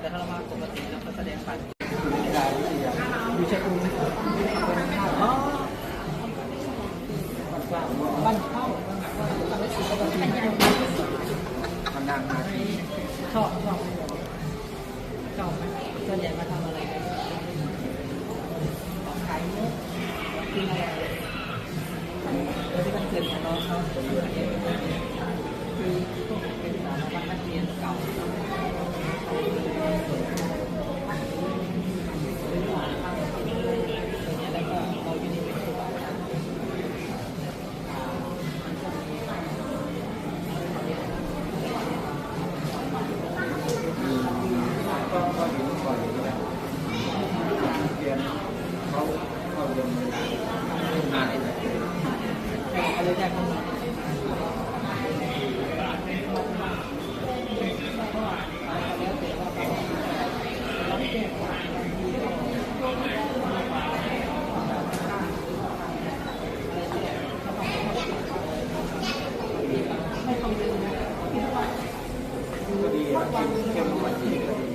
แต่ถ้าเรามาปกติแล้วก็แสดงไปอยู่ชัยภูมิอ๋อบ้านเข้ามันดังมากชอบชอบชอบไหมส่วนใหญ่มาทำอะไรขายเนื้อกินอะไรที่มันเกิดของน้อเขาคือพวกเป็นสารพัด ก้บางทีก็ก็ดีอะเข้มกว่าที่ก็ดี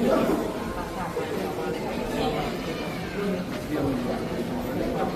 เรื่อง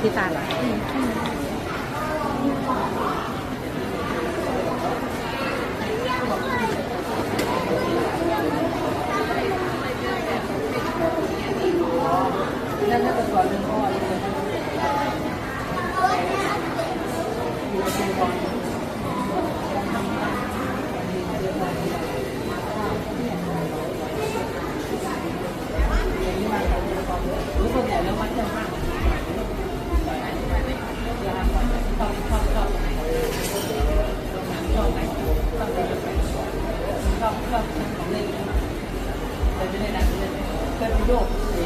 ที่ตาล่ะแล้วถ้าจะก่อนเรื่องพ่อเลย เ